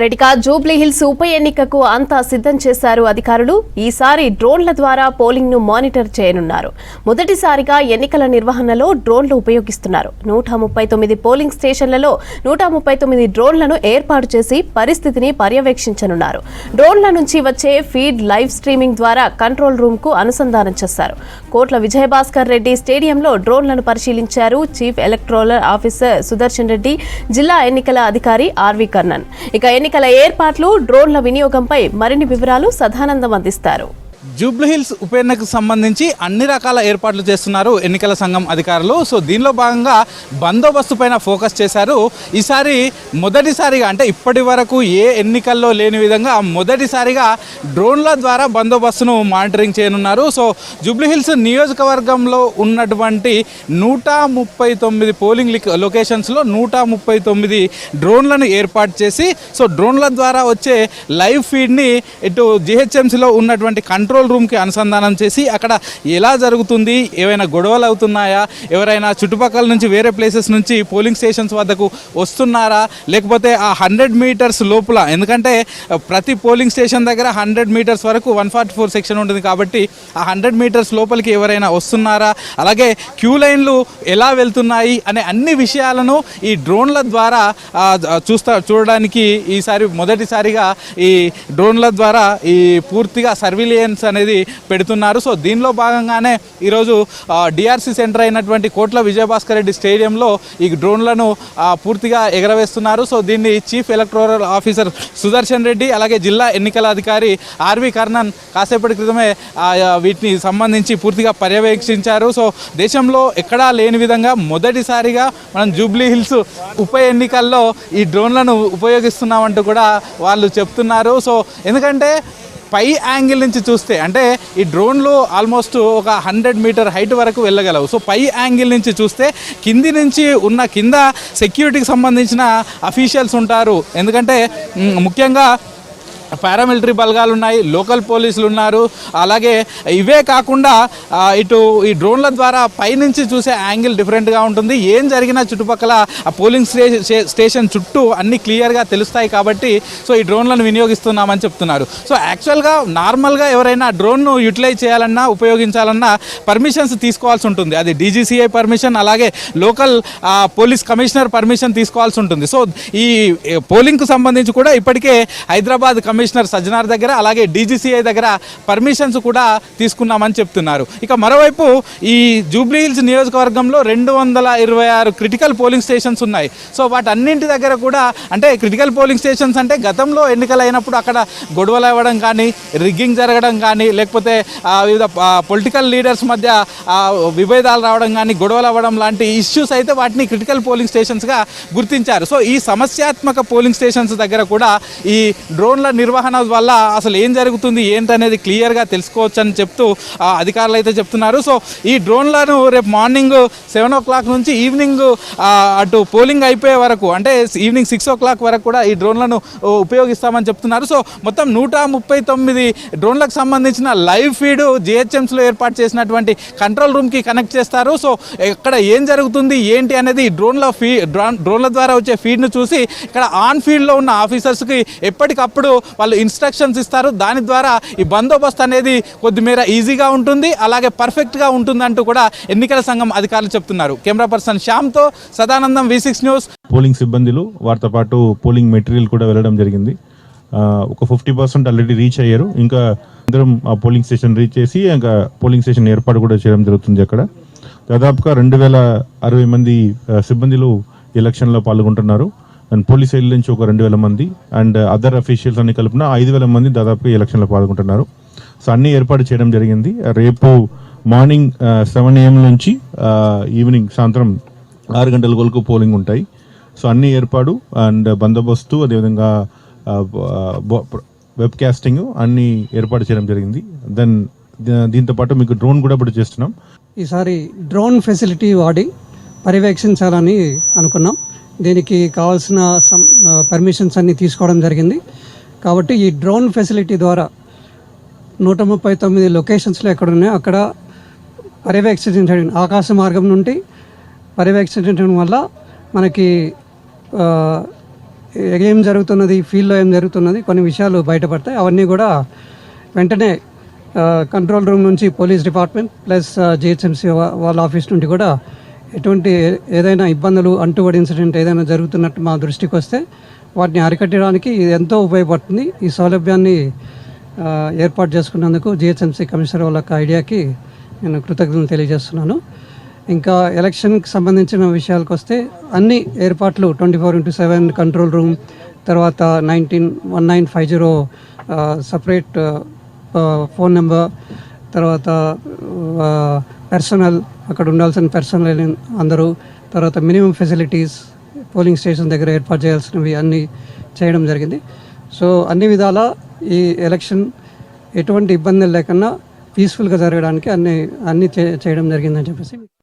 రెటికా Jubilee hills ఉప ఎన్నికకు అంతా సిద్ధం చేశారు అధికారులు. ఈసారి డ్రోన్ల ద్వారా పోలింగ్ను మానిటర్ చేయనున్నారు. మొదటిసారిగా ఎన్నికల నిర్వహణలో డ్రోన్లు ఉపయోగిస్తున్నారు. నూట ముప్పై తొమ్మిది పోలింగ్ స్టేషన్లలో నూట ముప్పై తొమ్మిది డ్రోన్లను ఏర్పాటు చేసి పరిస్థితిని పర్యవేక్షించనున్నారు. డ్రోన్ల నుంచి వచ్చే ఫీడ్ లైవ్ స్ట్రీమింగ్ ద్వారా కంట్రోల్ రూమ్కు అనుసంధానం చేస్తారు కోట్ల విజయభాస్కర్ రెడ్డి స్టేడియంలో డ్రోన్లను పరిశీలించారు chief electoral officer Sudarshan Reddy జిల్లా ఎన్నికల అధికారి ఆర్వి కర్ణన్. ఇక ఎన్నికల ఏర్పాట్లు డ్రోన్ల వినియోగంపై మరిన్ని వివరాలు సదానందం అందిస్తారు. జూబ్లీహిల్స్ ఉప ఎన్నికకు సంబంధించి అన్ని రకాల ఏర్పాట్లు చేస్తున్నారు ఎన్నికల సంఘం అధికారులు. సో దీనిలో భాగంగా బందోబస్తు పైన ఫోకస్ చేశారు. ఈసారి మొదటిసారిగా అంటే ఇప్పటి వరకు ఏ ఎన్నికల్లో లేని విధంగా మొదటిసారిగా డ్రోన్ల ద్వారా బందోబస్తును మానిటరింగ్ చేయనున్నారు. సో జూబ్లీహిల్స్ నియోజకవర్గంలో ఉన్నటువంటి నూట ముప్పై తొమ్మిది పోలింగ్ లిక్- లొకేషన్స్లో నూట ముప్పై తొమ్మిది డ్రోన్లను ఏర్పాటు చేసి సో డ్రోన్ల ద్వారా వచ్చే లైవ్ ఫీడ్ని ఇటు జిహెచ్ఎంసీలో ఉన్నటువంటి కంట్రోల్ రూమ్కి అనుసంధానం చేసి అక్కడ ఎలా జరుగుతుంది ఏవైనా గొడవలు అవుతున్నాయా ఎవరైనా చుట్టుపక్కల నుంచి వేరే ప్లేసెస్ నుంచి పోలింగ్ స్టేషన్స్ వద్దకు వస్తున్నారా లేకపోతే ఆ హండ్రెడ్ మీటర్స్ లోపల ఎందుకంటే ప్రతి పోలింగ్ స్టేషన్ దగ్గర హండ్రెడ్ మీటర్స్ వరకు వన్ ఫార్టీ ఫోర్ సెక్షన్ ఉంటుంది కాబట్టి ఆ హండ్రెడ్ మీటర్స్ లోపలికి ఎవరైనా వస్తున్నారా అలాగే క్యూ లైన్లు ఎలా వెళ్తున్నాయి అనే అన్ని విషయాలను ఈ డ్రోన్ల ద్వారా చూస్తా చూడడానికి ఈసారి మొదటిసారిగా ఈ డ్రోన్ల ద్వారా ఈ పూర్తిగా సర్విలియన్స్ అనేది పెడుతున్నారు. సో దీనిలో భాగంగానే ఈరోజు డిఆర్సీ సెంటర్ అయినటువంటి కోట్ల విజయభాస్కర్ రెడ్డి స్టేడియంలో ఈ డ్రోన్లను పూర్తిగా ఎగరవేస్తున్నారు. సో దీన్ని chief electoral officer Sudarshan Reddy అలాగే జిల్లా ఎన్నికల అధికారి ఆర్వి కర్ణన్ కాసేపటి క్రితమే వీటిని సంబంధించి పూర్తిగా పర్యవేక్షించారు. సో దేశంలో ఎక్కడా లేని విధంగా మొదటిసారిగా మనం జూబ్లీ హిల్స్ ఉప ఎన్నికల్లో ఈ డ్రోన్లను ఉపయోగిస్తున్నామంటూ కూడా వాళ్ళు చెప్తున్నారు. సో ఎందుకంటే పై యాంగిల్ నుంచి చూస్తే అంటే ఈ డ్రోన్లో ఆల్మోస్ట్ ఒక హండ్రెడ్ మీటర్ హైట్ వరకు వెళ్ళగలవు. సో పై యాంగిల్ నుంచి చూస్తే కింది నుంచి ఉన్న కింద సెక్యూరిటీకి సంబంధించిన అఫీషియల్స్ ఉంటారు. ఎందుకంటే ముఖ్యంగా పారామిలిటరీ బలగాలు ఉన్నాయి లోకల్ పోలీసులు ఉన్నారు. అలాగే ఇవే కాకుండా ఇటు ఈ డ్రోన్ల ద్వారా పైనుంచి చూసే యాంగిల్ డిఫరెంట్గా ఉంటుంది. ఏం జరిగినా చుట్టుపక్కల ఆ పోలింగ్ స్టేషన్ చుట్టూ అన్ని క్లియర్గా తెలుస్తాయి కాబట్టి సో ఈ డ్రోన్లను వినియోగిస్తున్నామని చెప్తున్నారు. సో యాక్చువల్గా నార్మల్గా ఎవరైనా డ్రోన్ను యూటిలైజ్ చేయాలన్నా ఉపయోగించాలన్నా పర్మిషన్స్ తీసుకోవాల్సి ఉంటుంది. అది డీజీసీఐ పర్మిషన్ అలాగే లోకల్ పోలీస్ కమిషనర్ పర్మిషన్ తీసుకోవాల్సి ఉంటుంది. సో ఈ పోలింగ్కు సంబంధించి కూడా ఇప్పటికే హైదరాబాద్ కమిషనర్ సజ్జనార్ దగ్గర అలాగే డీజీసీఐ దగ్గర పర్మిషన్స్ కూడా తీసుకున్నామని చెప్తున్నారు. ఇక మరోవైపు ఈ జూబ్లీహిల్స్ నియోజకవర్గంలో రెండు వందల ఇరవై ఆరు క్రిటికల్ పోలింగ్ స్టేషన్స్ ఉన్నాయి. సో వాటన్నింటి దగ్గర కూడా అంటే క్రిటికల్ పోలింగ్ స్టేషన్స్ అంటే గతంలో ఎన్నికలు అయినప్పుడు అక్కడ గొడవలు అవ్వడం కానీ రిగ్గింగ్ జరగడం కానీ లేకపోతే వివిధ పొలిటికల్ లీడర్స్ మధ్య విభేదాలు రావడం కానీ గొడవలు అవ్వడం లాంటి ఇష్యూస్ అయితే వాటిని క్రిటికల్ పోలింగ్ స్టేషన్స్గా గుర్తించారు. సో ఈ సమస్యాత్మక పోలింగ్ స్టేషన్స్ దగ్గర కూడా ఈ డ్రోన్ల నిర్వహణ వల్ల అసలు ఏం జరుగుతుంది ఏంటనేది క్లియర్గా తెలుసుకోవచ్చు అని చెప్తూ అధికారులు అయితే చెప్తున్నారు. సో ఈ డ్రోన్లను రేపు మార్నింగ్ సెవెన్ ఓ క్లాక్ నుంచి ఈవినింగ్ అటు పోలింగ్ అయిపోయే వరకు అంటే ఈవినింగ్ సిక్స్ ఓ క్లాక్ వరకు కూడా ఈ డ్రోన్లను ఉపయోగిస్తామని చెప్తున్నారు. సో మొత్తం నూట ముప్పై తొమ్మిది డ్రోన్లకు సంబంధించిన లైవ్ ఫీడ్ జిహెచ్ఎంస్లో ఏర్పాటు చేసినటువంటి కంట్రోల్ రూమ్కి కనెక్ట్ చేస్తారు. సో ఇక్కడ ఏం జరుగుతుంది ఏంటి అనేది డ్రోన్ల ఫీ డ్రోన్ డ్రోన్ల ద్వారా వచ్చే ఫీడ్ను చూసి ఇక్కడ ఆన్ ఫీల్డ్లో ఉన్న ఆఫీసర్స్కి ఎప్పటికప్పుడు వాళ్ళు ఇన్స్ట్రక్షన్స్ ఇస్తారు. దాని ద్వారా ఈ బందోబస్తు అనేది కొద్దిమేర ఈజీగా ఉంటుంది అలాగే పర్ఫెక్ట్గా ఉంటుందంటూ కూడా ఎన్నికల సంఘం అధికారులు చెప్తున్నారు. Camera person శ్యామ్తో Sadanandam V six news. Polling సిబ్బందులు వారితో పాటు పోలింగ్ మెటీరియల్ కూడా వెళ్ళడం జరిగింది. ఒక ఫిఫ్టీ పర్సెంట్ ఆల్రెడీ రీచ్ అయ్యారు. ఇంకా అందరం ఆ పోలింగ్ స్టేషన్ రీచ్ చేసి ఇంకా పోలింగ్ స్టేషన్ ఏర్పాటు కూడా చేయడం జరుగుతుంది అక్కడ. దాదాపుగా రెండు వేల అరవై మంది సిబ్బందులు ఎలక్షన్లో పాల్గొంటున్నారు. అండ్ పోలీస్ సైడ్ నుంచి ఒక రెండు వేల మంది అండ్ అదర్ అఫీషియల్స్ అన్ని కలిపిన ఐదు వేల మంది దాదాపుగా ఎలక్షన్లో పాల్గొంటున్నారు. సో అన్ని ఏర్పాటు చేయడం జరిగింది. రేపు మార్నింగ్ సెవెన్ ఏఎం నుంచి uh, ఈవినింగ్ సాయంత్రం ఆరు గంటల వరకు పోలింగ్ ఉంటాయి. సో అన్ని ఏర్పాటు అండ్ uh, బందోబస్తు అదేవిధంగా uh, వెబ్ కాస్టింగ్ అన్ని ఏర్పాటు చేయడం జరిగింది. దెన్ దీంతో పాటు మీకు డ్రోన్ కూడా ఇప్పుడు చేస్తున్నాం. ఈసారి డ్రోన్ ఫెసిలిటీ వాడి పర్యవేక్షించాలని అనుకున్నాం. దీనికి కావాల్సిన పర్మిషన్స్ అన్నీ తీసుకోవడం జరిగింది. కాబట్టి ఈ డ్రోన్ ఫెసిలిటీ ద్వారా నూట ముప్పై తొమ్మిది లొకేషన్స్లో ఎక్కడ ఉన్నాయో అక్కడ పర్యవేక్షించడం ఆకాశ మార్గం నుండి పర్యవేక్షించడం వల్ల మనకి ఏం జరుగుతున్నది ఫీల్డ్లో ఏం జరుగుతున్నది కొన్ని విషయాలు బయటపడతాయి. అవన్నీ కూడా వెంటనే కంట్రోల్ రూమ్ నుంచి పోలీస్ డిపార్ట్మెంట్ ప్లస్ జిహెచ్ఎంసీ వాళ్ళ ఆఫీస్ నుండి కూడా ఎటువంటి ఏదైనా ఇబ్బందులు అంటుబడి ఇన్సిడెంట్ ఏదైనా జరుగుతున్నట్టు మా దృష్టికి వస్తే వాటిని అరికట్టడానికి ఇది ఎంతో ఉపయోగపడుతుంది. ఈ సౌలభ్యాన్ని ఏర్పాటు చేసుకున్నందుకు జిహెచ్ఎంసీ కమిషనర్ వాళ్ళ ఐడియాకి నేను కృతజ్ఞతలు తెలియజేస్తున్నాను. ఇంకా ఎలక్షన్కి సంబంధించిన విషయాలకు వస్తే అన్ని ఏర్పాట్లు twenty four into seven control room తర్వాత nineteen one nine five zero separate phone number తర్వాత పర్సనల్ అక్కడ ఉండాల్సిన పర్సనల్ అందరూ తర్వాత మినిమం ఫెసిలిటీస్ పోలింగ్ స్టేషన్ దగ్గర ఏర్పాటు చేయాల్సినవి అన్నీ చేయడం జరిగింది. సో అన్ని విధాల ఈ ఎలక్షన్ ఎటువంటి ఇబ్బందులు లేకుండా పీస్ఫుల్గా జరగడానికి అన్ని అన్ని చే- చేయడం జరిగిందని చెప్పేసి